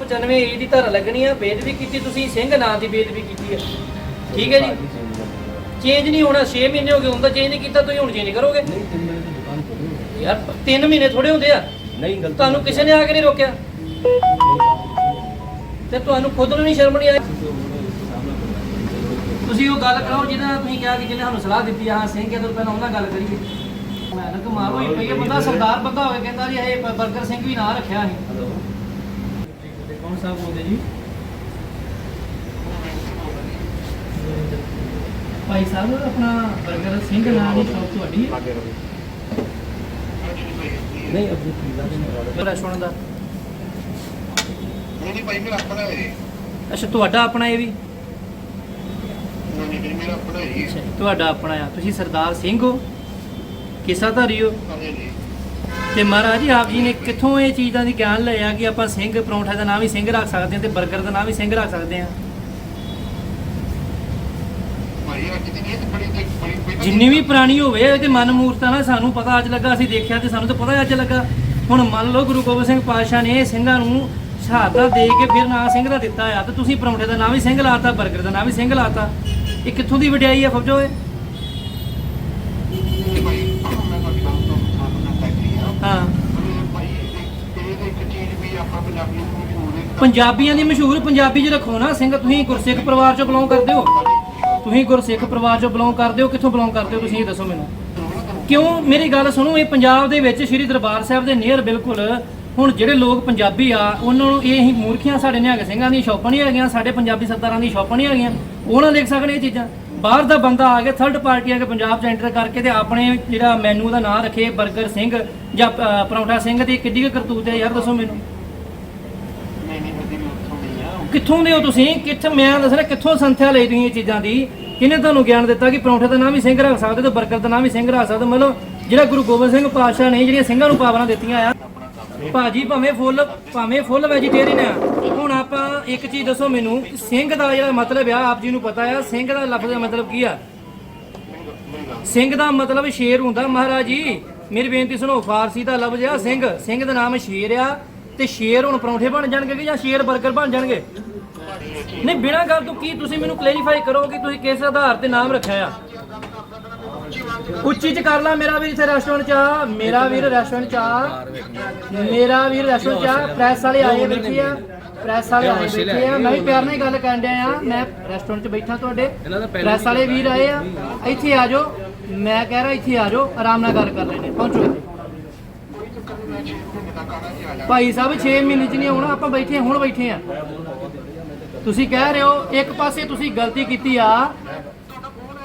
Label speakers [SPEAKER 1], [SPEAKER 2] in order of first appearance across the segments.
[SPEAKER 1] 95 ਏ ਦੀ ਧਾਰਾ ਲੱਗਣੀ ਆ ਬੇਦਬੀ ਕੀਤੀ ਤੁਸੀਂ ਸਿੰਘ ਨਾਂ ਦੀ ਬੇਦਬੀ ਕੀਤੀ ਹੈ ਠੀਕ ਹੈ ਜੀ? ਚੇਂਜ ਨਹੀਂ ਹੋਣਾ 6 ਮਹੀਨੇ ਹੋ ਗਏ ਤਾਂ ਚੇਂਜ ਨਹੀਂ ਕੀਤਾ ਤੁਸੀਂ ਹੁਣ ਚੇਂਜ ਕਰੋਗੇ।
[SPEAKER 2] ਨਹੀਂ ਤਿੰਨ ਮਿੰਟ ਦੀ ਦੁਕਾਨ ਖੋਲੋ
[SPEAKER 1] ਯਾਰ 3 ਮਹੀਨੇ ਥੋੜੇ ਹੁੰਦੇ ਆ।
[SPEAKER 2] ਨਹੀਂ ਗਲਤੀ
[SPEAKER 1] ਤੁਹਾਨੂੰ ਕਿਸੇ ਨੇ ਆ ਕੇ ਨਹੀਂ ਰੋਕਿਆ। ਤੇ ਤੁਹਾਨੂੰ ਖੁਦ ਨੂੰ ਨਹੀਂ ਸ਼ਰਮ ਨਹੀਂ ਆਈ? ਤੁਸੀਂ ਉਹ ਗੱਲ ਕਰੋ ਜਿਹਨਾਂ ਤੁਸੀਂ ਕਿਹਾ ਕਿ ਜਿਹਨੇ ਸਾਨੂੰ ਸਲਾਹ ਦਿੱਤੀ ਆ ਹਾਂ ਸਿੰਘ ਤੋਂ ਪਹਿਲਾਂ ਉਹਨਾਂ ਗੱਲ ਕਰੀਏ। ਮੈਂ ਨਾ ਕਮਾਲ ਹੋਈ ਪਈ ਹੈ ਬੰਦਾ ਸਰਦਾਰ ਬੰਦਾ ਹੋਵੇ ਕਹਿੰਦਾ ਜੀ ਇਹ ਬਰਗਰ ਸਿੰਘ ਵੀ ਨਾਂ ਰੱਖਿਆ ਸੀ।
[SPEAKER 2] ਹੈਲੋ।
[SPEAKER 1] ਸਾਹਿਬ ਬੋਲਦੇ ਜੀ। ਭਾਈ ਸਾਹਿਬ ਆਪਣਾ ਬਰਗਰ ਸਿੰਘ ਨਾਂ ਦੀ ਸ਼ੌਪ ਤੁਹਾਡੀ ਹੈ?
[SPEAKER 2] ਨਹੀਂ ਅਬੂ ਪੀਜ਼ਾ ਦੇ ਨਾਲ
[SPEAKER 1] ਰੈਸਟੋਰੈਂਟ ਦਾ।
[SPEAKER 3] ਨਹੀਂ ਭਾਈ ਮੇਰਾ ਆਪਣਾ ਹੈ।
[SPEAKER 1] ਅੱਛਾ ਤੁਹਾਡਾ ਆਪਣਾ ਇਹ ਵੀ?
[SPEAKER 3] ਨਹੀਂ ਮੇਰਾ ਆਪਣਾ ਹੈ
[SPEAKER 1] ਅੱਛਾ ਤੁਹਾਡਾ ਆਪਣਾ ਆ। ਤੁਸੀਂ ਸਰਦਾਰ ਸਿੰਘ ਹੋ? ਕਿਸਾ ਧਾਰੀ ਹੋ?
[SPEAKER 3] ਹਾਂਜੀ ਜੀ
[SPEAKER 1] ਤੇ ਮਹਾਰਾਜ ਜੀ ਆਪ ਜੀ ਨੇ ਕਿੱਥੋਂ ਇਹ ਚੀਜ਼ਾਂ ਦੀ ਗਿਆਨ ਲਿਆ ਕਿ ਆਪਾਂ ਸਿੰਘ ਪਰੌਂਠਾ ਦਾ ਨਾਮ ਵੀ ਸਿੰਘ ਰੱਖ ਸਕਦੇ ਹਾਂ ਤੇ 버ਗਰ ਦਾ ਨਾਮ ਵੀ ਸਿੰਘ ਰੱਖ ਸਕਦੇ ਹਾਂ? ਜਿੰਨੀ ਵੀ ਪੁਰਾਣੀ ਹੋਵੇ ਤੇ ਮਨ ਮੂਰਤਾ ਨਾ ਸਾਨੂੰ ਪਤਾ ਅੱਜ ਲੱਗਾ ਅਸੀਂ ਦੇਖਿਆ ਤੇ ਸਾਨੂੰ ਤਾਂ ਪਤਾ ਅੱਜ ਲੱਗਾ। ਹੁਣ ਮੰਨ ਲਓ ਗੁਰੂ ਗੋਬਿੰਦ ਸਿੰਘ ਪਾਤਸ਼ਾਹ ਨੇ ਸਿੰਘਾਂ ਨੂੰ ਸ਼ਹਾਦਤਾਂ ਦੇ ਕੇ ਫਿਰ ਨਾਂ ਸਿੰਘ ਦਾ ਦਿੱਤਾ ਆ ਤੇ ਤੁਸੀਂ ਪਰੌਂਠੇ ਦਾ ਨਾਮ ਵੀ ਸਿੰਘ ਲਾਤਾ 버ਗਰ ਦਾ ਨਾਮ ਵੀ ਸਿੰਘ ਲਾਤਾ। ਇਹ ਕਿੱਥੋਂ ਦੀ ਵਡਿਆਈ ਆ ਫੌਜੋ ਇਹ? ਹਾਂ। ਪੰਜਾਬੀਆਂ ਦੀ ਮਸ਼ਹੂਰ ਪੰਜਾਬੀ 'ਚ ਰੱਖੋ ਨਾ ਸਿੰਘ, ਤੁਸੀਂ ਗੁਰਸਿੱਖ ਪਰਿਵਾਰ 'ਚੋਂ ਬਿਲੋਂਗ ਕਰਦੇ ਹੋ। ਤੁਸੀਂ ਗੁਰਸਿੱਖ ਪਰਿਵਾਰ 'ਚੋਂ ਬਿਲੋਂਗ ਕਰਦੇ ਹੋ, ਕਿੱਥੋਂ ਬਿਲੋਂਗ ਕਰਦੇ ਹੋ ਤੁਸੀਂ ਇਹ ਦੱਸੋ ਮੈਨੂੰ। ਕਿਉਂ? ਮੇਰੀ ਗੱਲ ਸੁਣੋ, ਇਹ ਪੰਜਾਬ ਦੇ ਵਿੱਚ ਸ੍ਰੀ ਦਰਬਾਰ ਸਾਹਿਬ ਦੇ ਨੀਅਰ ਬਿਲਕੁਲ ਹੁਣ ਜਿਹੜੇ ਲੋਕ ਪੰਜਾਬੀ ਆ, ਉਹਨਾਂ ਨੂੰ ਇਹ ਹੀ ਮੂਰਖੀਆਂ ਸਾਡੇ ਨਿਹੰਗ ਸਿੰਘਾਂ ਦੀਆਂ ਸ਼ੌਪਾਂ ਨਹੀਂ ਹੈਗੀਆਂ, ਸਾਡੇ ਪੰਜਾਬੀ ਸਰਦਾਰਾਂ ਦੀ ਸ਼ੌਪਾਂ ਨਹੀਂ ਹੈਗੀਆਂ। ਉਹ ਨਾ ਲਿਖ ਸਕਣ ਇਹ ਚੀਜ਼ਾਂ। ਬਾਹਰ ਦਾ ਬੰਦਾ ਆ ਕੇ ਥਰਡ ਪਾਰਟੀ ਆ ਕੇ ਪੰਜਾਬ 'ਚ ਐਂਟਰ ਕਰਕੇ ਤੇ ਆਪਣੇ ਜਿਹੜਾ ਮੈਨੂ ਦਾ ਨਾਂ ਰੱਖੇ 버ਗਰ ਸਿੰਘ ਜਾਂ ਪਰੌਂਠਾ ਸਿੰਘ ਦੀ ਕਿੱਡੀ ਕੁ ਕਰਤੂਤ ਹੈ ਯਾਰ ਦੱਸੋ ਮੈਨੂੰ? ਕਿੱਥੋਂ ਦੇ ਹੋ ਤੁਸੀਂ? ਕਿੱਥੇ ਮੈਂ ਦੱਸਣਾ ਕਿੱਥੋਂ ਸੰਥਿਆ ਲਈ ਤੁਸੀਂ ਇਹ ਚੀਜ਼ਾਂ ਦੀ? ਕਿਹਨੇ ਤੁਹਾਨੂੰ ਗਿਆਨ ਦਿੱਤਾ ਕਿ ਪਰੌਂਠੇ ਦਾ ਨਾਮ ਵੀ ਸਿੰਘ ਰੱਖ ਸਕਦੇ ਤੇ 버ਗਰ ਦਾ ਨਾਮ ਵੀ ਸਿੰਘ ਰੱਖ ਸਕਦੇ? ਮਤਲਬ ਜਿਹੜਾ ਗੁਰੂ ਗੋਬਿੰਦ ਸਿੰਘ ਪਾਤਸ਼ਾਹ ਨੇ ਜਿਹੜੀਆਂ ਸਿੰਘਾਂ ਨੂੰ ਪਾਵਰਾਂ ਦਿੱਤੀਆਂ ਆ। ਭਾਜੀ, ਭਾਵੇਂ ਫੁੱਲ ਭਾਵੇਂ ਫੁੱਲ ਵੈਜੀਟੇਰੀਅਨ ਆ, ਹੁਣ ਆਪਾਂ ਇੱਕ ਚੀਜ਼ ਦੱਸੋ ਮੈਨੂੰ, ਸਿੰਘ ਦਾ ਜਿਹੜਾ ਮਤਲਬ ਆ, ਆਪ ਜੀ ਨੂੰ ਪਤਾ ਆ, ਸਿੰਘ ਦਾ ਲਫ਼ਜ਼ ਦਾ ਮਤਲਬ ਕੀ ਆ? ਸਿੰਘ ਦਾ ਮਤਲਬ ਸ਼ੇਰ ਹੁੰਦਾ, ਮਹਾਰਾਜ ਜੀ, ਮੇਰੀ ਬੇਨਤੀ ਸੁਣੋ, ਫਾਰਸੀ ਦਾ ਲਫ਼ਜ਼ ਆ ਸਿੰਘ ਸਿੰਘ ਦਾ ਨਾਮ ਸ਼ੇਰ ਆ, ਤੇ ਸ਼ੇਰ ਹੁਣ ਪਰੌਂਠੇ ਬਣ ਜਾਣਗੇ ਜਾਂ ਸ਼ੇਰ 버ਗਰ ਬਣ ਜਾਣਗੇ? ਨਹੀਂ, ਬਿਨਾਂ ਗੱਲ ਤੋਂ ਕੀ ਤੁਸੀਂ ਮੈਨੂੰ ਕਲੈਰੀਫਾਈ ਕਰੋ ਕਿ ਤੁਸੀਂ ਕਿਸ ਆਧਾਰ ਤੇ ਨਾਮ ਰੱਖਿਆ ਆ? ਉੱਚੀ ਚ ਕਰ ਲਾ ਮੇਰਾ ਵੀਰ ਇੱਥੇ ਰੈਸਟੋਰੈਂਟ ਚ ਆ। ਮੇਰਾ ਵੀਰ ਰੈਸਟੋਰੈਂਟ ਚ ਆ। ਮੇਰਾ ਵੀਰ ਰੈਸਟੋਰੈਂਟ ਚ ਆ। ਪ੍ਰੈਸ ਵਾਲੇ ਆਏ ਬੈਠੇ ਆ। ਪ੍ਰੈਸ ਵਾਲੇ ਆਏ ਬੈਠੇ ਆ। ਮੈਂ ਵੀ ਪਿਆਰ ਨਾਲ ਹੀ ਗੱਲ ਕਰਨ ਡਿਆ ਆ। ਮੈਂ ਰੈਸਟੋਰੈਂਟ ਚ ਬੈਠਾ ਤੁਹਾਡੇ। ਪ੍ਰੈਸ ਵਾਲੇ ਵੀਰ ਆਏ ਆ। ਇੱਥੇ ਆ ਜਾਓ। ਮੈਂ ਕਹਿ ਰਿਹਾ ਇੱਥੇ ਆ ਜਾਓ। ਆਰਾਮ ਨਾਲ ਗੱਲ ਕਰ ਲੈਣੇ ਪਹੁੰਚੋ ਇੱਥੇ।
[SPEAKER 3] ਕੋਈ ਚੱਕਰ ਨਹੀਂ ਮੈਂ 6 ਮਹੀਨੇ ਦਾ ਕਾਣਾ ਜੀ ਆ ਜਾ
[SPEAKER 1] ਭਾਈ ਸਾਹਿਬ 6 ਮਹੀਨੇ ਚ ਨਹੀਂ ਆਉਣਾ। ਆਪਾਂ ਬੈਠੇ ਹੁਣ ਬੈਠੇ ਆ ਤੁਸੀਂ ਕਹਿ ਰਹੇ ਹੋ ਇੱਕ ਪਾਸੇ ਤੁਸੀਂ ਗਲਤੀ ਕੀਤੀ ਆ।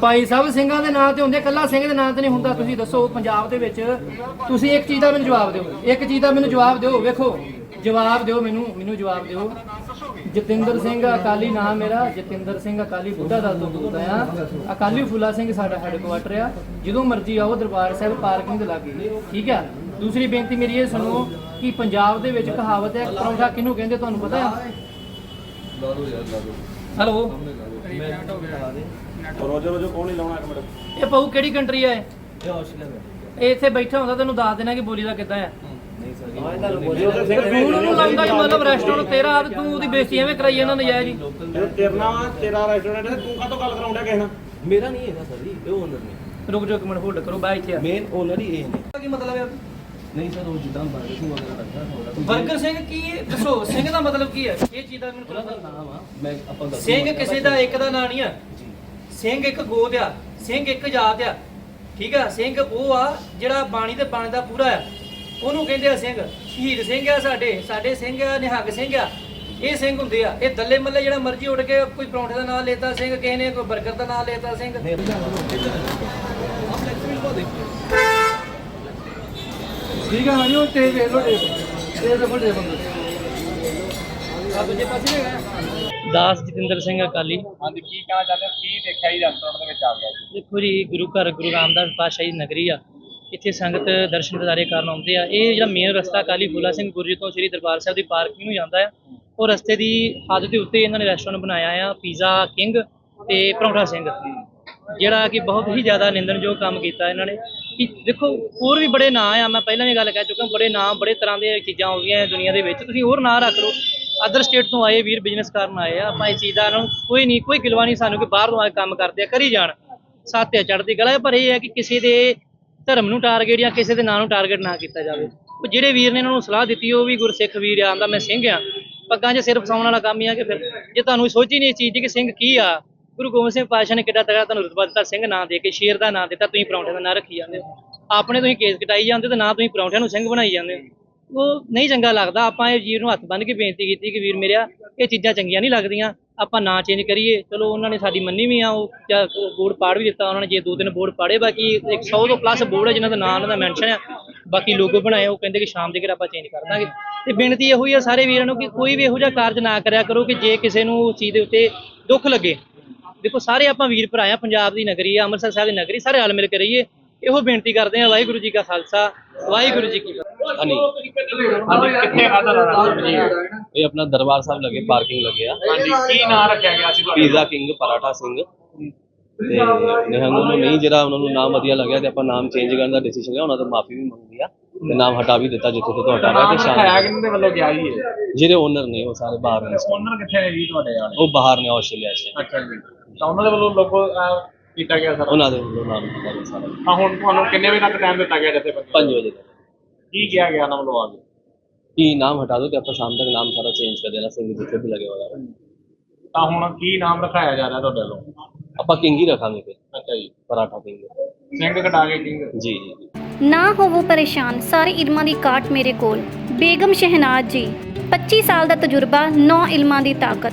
[SPEAKER 1] ਭਾਈ ਸਾਹਿਬ, ਸਿੰਘਾਂ ਦੇ ਨਾਂ ਤੇ ਹੁੰਦੇ, ਕੱਲਾ ਸਿੰਘ ਦੇ ਨਾਂ ਤੇ ਨਹੀਂ ਹੁੰਦਾ। ਤੁਸੀਂ ਦੱਸੋ ਪੰਜਾਬ ਦੇ ਵਿੱਚ ਤੁਸੀਂ ਇੱਕ ਚੀਜ਼ ਦਾ ਮੈਨੂੰ ਜਵਾਬ ਦਿਓ। ਇੱਕ ਚੀਜ਼ ਦਾ ਮੈਨੂੰ ਜਵਾਬ ਦਿਓ। ਵੇਖੋ, ਜਵਾਬ ਦਿਓ ਮੈਨੂੰ ਮੈਨੂੰ ਜਵਾਬ ਦਿਓ। ਜਤਿੰਦਰ ਸਿੰਘ ਅਕਾਲੀ ਨਾਮ ਮੇਰਾ। ਜਤਿੰਦਰ ਸਿੰਘ ਅਕਾਲੀ ਬੁੱਢਾ ਦਲ ਤੋਂ ਬੋਲਦਾ ਆ ਅਕਾਲੀ ਫੁੱਲਾ ਸਿੰਘ ਸਾਡਾ ਹੈਡਕੁਆਟਰ ਆ। ਜਦੋਂ ਮਰਜ਼ੀ ਆਓ, ਦਰਬਾਰ ਸਾਹਿਬ ਪਾਰਕਿੰਗ ਦੇ ਲਾਗੇ ਠੀਕ ਆ? ਦੂਸਰੀ ਬੇਨਤੀ ਮੇਰੀ ਇਹ ਸੁਣੋ ਕਿ ਪੰਜਾਬ ਦੇ ਵਿੱਚ ਕਹਾਵਤ ਹੈ, ਪਰੌਂਠਾ ਕਿਹਨੂੰ ਕਹਿੰਦੇ, ਤੁਹਾਨੂੰ ਪਤਾ ਹੈ? ਹੈਲੋ
[SPEAKER 2] ਰੋਜੋ ਰੋਜੋ ਕੌਣ ਨਹੀਂ ਲਾਉਣਾ ਇੱਕ ਮਿੰਟ
[SPEAKER 1] ਇਹ ਪਾਉ ਕਿਹੜੀ ਕੰਟਰੀ ਆ ਇਹ?
[SPEAKER 2] ਇਹ ਆਸਟ੍ਰੇਲੀਆ
[SPEAKER 1] ਇਹ ਇੱਥੇ ਬੈਠਾ ਹੁੰਦਾ ਤੈਨੂੰ ਦੱਸ ਦੇਣਾ ਕਿ ਬੋਲੀ ਦਾ ਕਿੱਦਾਂ ਆ।
[SPEAKER 2] ਨਹੀਂ ਸਰ ਹਾਂ ਤੁਹਾਨੂੰ ਬੋਲਿਓ ਤੇ
[SPEAKER 1] ਉਹਨੂੰ ਲਾਉਂਦਾ ਕਿ ਮਤਲਬ ਰੈਸਟੋਰੈਂਟ ਤੇਰਾ ਤੇ ਤੂੰ ਉਹਦੀ ਬੇਇੱਜ਼ਤੀ ਐਵੇਂ ਕਰਾਈ ਜਾਂਦਾ ਨਜਾਇਜ਼ ਜੀ
[SPEAKER 4] ਇਹ ਤੇਰਨਾ ਵਾ ਤੇਰਾ ਰੈਸਟੋਰੈਂਟ ਹੈ। ਤੂੰ ਕਾਹਤੋਂ ਗੱਲ ਕਰਾਉਂਦਾ ਕਿਸੇ ਨਾਲ
[SPEAKER 2] ਮੇਰਾ ਨਹੀਂ ਹੈਗਾ ਸਰ ਜੀ ਇਹ ਓਨਰ ਨੇ।
[SPEAKER 1] ਰੁਕ ਜਾਓ ਇੱਕ ਮਿੰਟ ਹੋਲਡ ਕਰੋ ਬਾਈ ਇੱਥੇ ਆ।
[SPEAKER 2] ਮੇਨ ਓਨਰ ਹੀ ਇਹ ਨੇ।
[SPEAKER 1] ਕੀ ਮਤਲਬ ਹੈ
[SPEAKER 2] ਨਹੀਂ ਸਰ ਉਹ ਜਿੱਦਾਂ ਬਰਗਰ ਸਿੰਘ ਵਗੈਰਾ ਰੱਖਦਾ ਥੋੜਾ
[SPEAKER 1] ਬਰਗਰ ਸਿੰਘ ਕੀ ਹੈ? ਦੱਸੋ ਸਿੰਘ ਦਾ ਮਤਲਬ ਕੀ ਹੈ? ਇਹ ਚੀਜ਼ ਦਾ ਮੈਨੂੰ
[SPEAKER 2] ਉਹਨਾਂ
[SPEAKER 1] ਥੋੜਾ
[SPEAKER 2] ਦਾ ਨਾਮ ਆ ਮੈਂ ਆਪਾਂ ਗਲਤੀ
[SPEAKER 1] ਸਿੰਘ
[SPEAKER 2] ਨਾਲ
[SPEAKER 1] ਕਿਸੇ ਦਾ ਇੱਕ ਦਾ ਨਾਂ ਨਹੀਂ ਆ।
[SPEAKER 2] ਜੀ।
[SPEAKER 1] ਸਿੰਘ ਇੱਕ ਗੋਤ ਆ ਸਿੰਘ ਇੱਕ ਜਾਤ ਆ। ਠੀਕ ਆ? ਸਿੰਘ ਉਹ ਆ ਜਿਹੜਾ ਬਾਣੀ ਤੇ ਬਾਣੀ ਦਾ ਪੂਰਾ ਆ। ਉਹਨੂੰ ਕਹਿੰਦੇ ਆ ਸਿੰਘ। ਸ਼ਹੀਦ ਸਿੰਘ ਆ ਸਾਡੇ ਸਾਡੇ ਸਿੰਘ ਆ ਨਿਹੰਗ ਸਿੰਘ ਆ। ਇਹ ਸਿੰਘ ਹੁੰਦੇ ਆ। ਇਹ ਦੱਲੇ ਮੱਲੇ ਜਿਹੜਾ ਮਰਜ਼ੀ ਉੱਡ ਕੇ ਕੋਈ ਪਰੌਂਠੇ ਦਾ ਨਾਮ ਲੇਤਾ ਸਿੰਘ ਕਿਸੇ ਨੇ ਕੋਈ 버ਗਰ ਦਾ ਨਾਮ ਲੇਤਾ ਸਿੰਘ। ਠੀਕ ਆ ਹਾਂਜੀ ਉਹ ਤੇ ਵੇਖ ਲੋ ਟੇਪ ਇਹ ਦੇਖੋ ਟੇਪ ਆ ਦੂਜੇ ਪਾਸੇ ਹੈਗਾ। ਦਾਸ ਜਤਿੰਦਰ ਸਿੰਘ ਅਕਾਲੀ।
[SPEAKER 4] ਹਾਂਜੀ ਕੀ ਕਹਿਣਾ ਚਾਹੁੰਦੇ ਕੀ ਦੇਖਿਆ ਜੀ ਰੈਸਟੋਰੈਂਟ ਦੇ ਵਿੱਚ ਆ ਗਿਆ ਜੀ
[SPEAKER 1] ਦੇਖੋ ਜੀ ਗੁਰੂ ਘਰ ਗੁਰੂ ਰਾਮਦਾਸ ਪਾਤਸ਼ਾਹੀ ਦੀ ਨਗਰੀ ਆ। ਇੱਥੇ ਸੰਗਤ ਦਰਸ਼ਨ ਦਿਦਾਰੇ ਕਰਨ ਆਉਂਦੇ ਆ। ਇਹ ਜਿਹੜਾ ਮੇਨ ਰਸਤਾ ਅਕਾਲੀ ਫੂਲਾ ਸਿੰਘ ਗੁਰਜੀ ਤੋਂ ਸ੍ਰੀ ਦਰਬਾਰ ਸਾਹਿਬ ਦੀ ਪਾਰਕਿੰਗ ਨੂੰ ਜਾਂਦਾ ਆ। ਉਹ ਰਸਤੇ ਦੀ ਹੱਦ ਦੇ ਉੱਤੇ ਇਹਨਾਂ ਨੇ ਰੈਸਟੋਰੈਂਟ ਬਣਾਇਆ ਆ ਪੀਜ਼ਾ ਕਿੰਗ ਤੇ ਪਰੌਂਠਾ ਸਿੰਘ। ਜਿਹੜਾ ਕਿ ਬਹੁਤ ਹੀ ਜ਼ਿਆਦਾ ਨਿੰਦਣਯੋਗ ਕੰਮ ਕੀਤਾ ਇਹਨਾਂ ਨੇ। ਕਿ ਦੇਖੋ ਹੋਰ ਵੀ ਬੜੇ ਨਾਂ ਆ ਮੈਂ ਪਹਿਲਾਂ ਵੀ ਗੱਲ ਕਹਿ ਚੁੱਕਾ ਬੜੇ ਨਾਂ ਬੜੇ ਤਰ੍ਹਾਂ ਦੀਆਂ ਚੀਜ਼ਾਂ ਹੋ ਦੁਨੀਆ ਦੇ ਵਿੱਚ। ਤੁਸੀਂ ਹੋਰ ਨਾਂ ਰੱਖ ਲਓ। ਅਦਰ ਸਟੇਟ ਤੋਂ ਆਏ ਵੀਰ ਬਿਜ਼ਨਸ ਕਰਨ ਆਏ ਆ ਆਪਾਂ ਇਸ ਚੀਜ਼ ਦਾ ਨੂੰ ਕੋਈ ਨਹੀਂ ਕੋਈ ਗਿਲਵਾ ਨਹੀਂ ਸਾਨੂੰ ਕਿ ਬਾਹਰ ਤੋਂ ਆ ਕੇ ਕੰਮ ਕਰਦੇ ਆ ਕਰੀ ਜਾਣ। ਸਾਥਿਆ ਚੜ੍ਹਦੀ ਗੱਲ ਹੈ, ਪਰ ਇਹ ਹੈ ਕਿ ਕਿਸੇ ਦੇ ਧਰਮ ਨੂੰ ਟਾਰਗੇਟ ਜਾਂ ਕਿਸੇ ਦੇ ਨਾਂ ਨੂੰ ਟਾਰਗੇਟ ਨਾ ਕੀਤਾ ਜਾਵੇ। ਉਹ ਜਿਹੜੇ ਵੀਰ ਨੇ ਇਹਨਾਂ ਨੂੰ ਸਲਾਹ ਦਿੱਤੀ ਉਹ ਵੀ ਗੁਰਸਿੱਖ ਵੀਰ ਆ ਆਂਦਾ ਮੈਂ ਸਿੰਘ ਆ। ਪੱਗਾਂ 'ਚ ਸਿਰ ਫਸਾਉਣ ਵਾਲਾ ਕੰਮ ਹੀ ਆ ਕਿ ਫਿਰ ਜੇ ਤੁਹਾਨੂੰ ਸੋਚੀ ਨਹੀਂ ਇਸ ਚੀਜ਼ ਦੀ ਕਿ ਸਿੰਘ ਕੀ ਆ ਗੁਰੂ ਗੋਬਿੰਦ ਸਿੰਘ ਪਾਤਸ਼ਾਹ ਨੇ ਕਿੱਡਾ ਤਗੜਾ ਤੁਹਾਨੂੰ ਰੁਤਬਾ ਦਿੱਤਾ, ਸਿੰਘ ਨਾਂ ਦੇ ਕੇ, ਸ਼ੇਰ ਦਾ ਨਾਂ ਦਿੱਤਾ, ਤੁਸੀਂ ਪਰੌਂਠੇ ਦਾ ਨਾਂ ਰੱਖੀ ਜਾਂਦੇ ਹੋ। ਆਪਣੇ ਤੁਸੀਂ ਕੇਸ ਕਟਾਈ ਜਾਂਦੇ ਤੇ ਨਾ ਤੁਸੀਂ ਪਰੌਂਠਿਆਂ ਨੂੰ ਸਿੰਘ ਬਣਾਈ ਜਾਂਦੇ ਹੋ। ਉਹ ਨਹੀਂ ਚੰਗਾ ਲੱਗਦਾ, ਆਪਾਂ ਇਹ ਵੀਰ ਨੂੰ ਹੱਥ ਬੰਨ੍ਹ ਕੇ ਬੇਨਤੀ ਕੀਤੀ ਕਿ ਵੀਰ ਮੇਰਿਆ, ਇਹ ਚੀਜ਼ਾਂ ਚੰਗੀਆਂ ਨਹੀਂ ਲੱਗਦੀਆਂ, ਆਪਾਂ ਨਾਂ ਚੇਂਜ ਕਰੀਏ। ਚਲੋ ਉਹਨਾਂ ਨੇ ਸਾਡੀ ਮੰਨੀ ਵੀ ਆ, ਉਹ ਜਾਂ ਬੋਰਡ ਪਾੜ ਵੀ ਦਿੱਤਾ ਉਹਨਾਂ ਨੇ, ਜੇ ਦੋ ਤਿੰਨ ਬੋਰਡ ਪਾੜੇ, ਬਾਕੀ 100 ਤੋਂ ਪਲੱਸ ਬੋਰਡ ਹੈ ਜਿਨ੍ਹਾਂ ਦਾ ਨਾਂ ਉਹਨਾਂ ਦਾ ਮੈਂਸ਼ਨ ਆ। ਬਾਕੀ ਲੋਗੋ ਬਣਾਏ, ਉਹ ਕਹਿੰਦੇ ਕਿ ਸ਼ਾਮ ਦੇ ਘਰ ਆਪਾਂ ਚੇਂਜ ਕਰ ਦਾਂਗੇ। ਤੇ ਬੇਨਤੀ ਇਹੋ ਹੀ ਆ ਸਾਰੇ ਵੀਰਾਂ ਨੂੰ ਕਿ ਕੋਈ ਵੀ ਇਹੋ ਜਿਹਾ ਕਾਰਜ ਨਾ ਕਰਿਆ ਕਰੋ ਕਿ ਜੇ ਕਿਸੇ ਨੂੰ ਉਸ ਚੀਜ਼ ਦੇ ਉੱਤੇ ਦੁੱਖ ਲੱਗੇ ਦੇਖੋ ਸਾਰੇ ਆਪਾਂ ਵੀਰ ਭਰਾ ਆ ਪੰਜਾਬ ਦੀ ਨਗਰੀ ਆ ਅੰਮ੍ਰਿਤਸਰ ਸਾਹਿਬ ਦੀ ਨਗਰੀ ਸਾਰੇ ਰਲ ਮਿਲ ਕੇ ਰਹੀਏ। ਇਹੋ ਬੇਨਤੀ ਕਰਦੇ ਆ ਵਾਹਿਗੁਰੂ ਜੀ ਕਾ ਖਾਲਸਾ ਵਾਹਿਗੁਰੂ ਜੀ ਕੀ ਫਤਿਹ।
[SPEAKER 2] ਹਨੀ
[SPEAKER 4] ਹਾਂਜੀ ਕਿੱਥੇ ਖਾਦਾ ਰੈਸਟੋਰੈਂਟ ਜੀ?
[SPEAKER 2] ਇਹ ਆਪਣਾ ਦਰਬਾਰ ਸਾਹਿਬ ਲੱਗੇ ਪਾਰਕਿੰਗ ਲੱਗੇ ਆ।
[SPEAKER 4] ਹਾਂਜੀ ਕੀ ਨਾਂ ਰੱਖਿਆ ਗਿਆ ਸੀ ਤੁਹਾਡੇ?
[SPEAKER 2] Pizza king Paratha Singh. ਤੇ ਨਿਹੰਗ ਨੂੰ ਨਹੀਂ ਜਿਹੜਾ ਉਹਨਾਂ ਨੂੰ ਨਾਮ ਵਧੀਆ ਲੱਗਿਆ ਤੇ ਆਪਾਂ ਨਾਮ ਚੇਂਜ ਕਰਨ ਦਾ ਡਿਸੀਜਨ ਲਿਆ ਉਹਨਾਂ ਤੋਂ ਮਾਫੀ ਵੀ ਮੰਗੀ ਆ ਤੇ ਨਾਮ ਹਟਾ ਵੀ ਦਿੱਤਾ ਜਿੱਥੋਂ ਤੋਂ ਹਟਾ ਰਿਹਾ
[SPEAKER 4] ਨਾਮ
[SPEAKER 2] ਤੇ ਸ਼ਾਮ
[SPEAKER 4] ਕਿਹਨਾਂ ਦੇ ਵੱਲੋਂ ਗਿਆ ਜੀ ਇਹ
[SPEAKER 2] ਜਿਹੜੇ ਓਨਰ ਨੇ ਉਹ ਸਾਰੇ ਬਾਹਰ ਨੇ।
[SPEAKER 4] ਓਨਰ ਕਿੱਥੇ ਨੇ ਜੀ ਤੁਹਾਡੇ ਵਾਲੇ?
[SPEAKER 2] ਉਹ ਬਾਹਰ ਨੇ ਆਸਟ੍ਰੇਲੀਆ 'ਚ।
[SPEAKER 4] ਅੱਛਾ ਜੀ। ਤਾਂ ਉਹਨਾਂ ਦੇ ਵੱਲੋਂ ਲੋਗੋ ਕੀਤਾ ਗਿਆ ਸਰ?
[SPEAKER 2] ਉਹਨਾਂ ਦੇ ਵੱਲੋਂ ਨਾਮ ਦਿੱਤਾ ਸਾਰਾ।
[SPEAKER 4] ਤਾਂ ਹੁਣ ਤੁਹਾਨੂੰ ਕਿੰਨੇ ਵਜੇ ਤੱਕ ਟਾਈਮ ਦਿੱਤਾ ਗਿਆ ਜੱਥੇ
[SPEAKER 2] 5 ਵਜੇ ਤੱਕ।
[SPEAKER 4] ਕੀ ਕਿਹਾ ਗਿਆ ਉਹਨਾਂ ਵੱਲੋਂ ਆ ਕੇ?
[SPEAKER 2] ਕੀ ਨਾਮ ਹਟਾ ਦੋ ਤੇ ਆਪਾਂ ਸ਼ਾਮ ਤੱਕ ਨਾਮ ਸਾਰਾ ਚੇਂਜ ਕਰ ਦੇਣਾ ਸਿੰਘ ਜਿੱਥੇ ਵੀ ਲੱਗੇ ਹੋਇਆ
[SPEAKER 4] ਤਾਂ ਹੁਣ ਕੀ ਨਾਮ ਰਖਾਇਆ ਜਾ ਰਿਹਾ ਤੁਹਾਡੇ ਵੱਲੋਂ?
[SPEAKER 2] ਆਪਾਂ ਕਿੰਗ ਹੀ ਰੱਖਾਂਗੇ ਫਿਰ।
[SPEAKER 4] ਅੱਛਾ ਜੀ।
[SPEAKER 2] ਪਰਾਠਾ ਕਿੰਗ
[SPEAKER 4] ਸਿੰਘ ਕਟਾ ਕੇ ਕਿੰਗ
[SPEAKER 2] ਜੀ ਜੀ। ਜੀ
[SPEAKER 5] ਨਾ ਹੋਵੋ ਪਰੇਸ਼ਾਨ ਸਾਰੇ ਇਲਮਾਂ ਦੀ ਕਾਟ ਮੇਰੇ ਕੋਲ। ਬੇਗਮ ਸ਼ਹਿਨਾਜ਼ ਜੀ 25 ਸਾਲ ਦਾ ਤਜਰਬਾ 9 ਇਲਮਾਂ ਦੀ ਤਾਕਤ।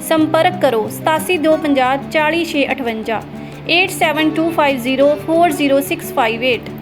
[SPEAKER 5] ਸੰਪਰਕ ਕਰੋ 8725 40658 8725040658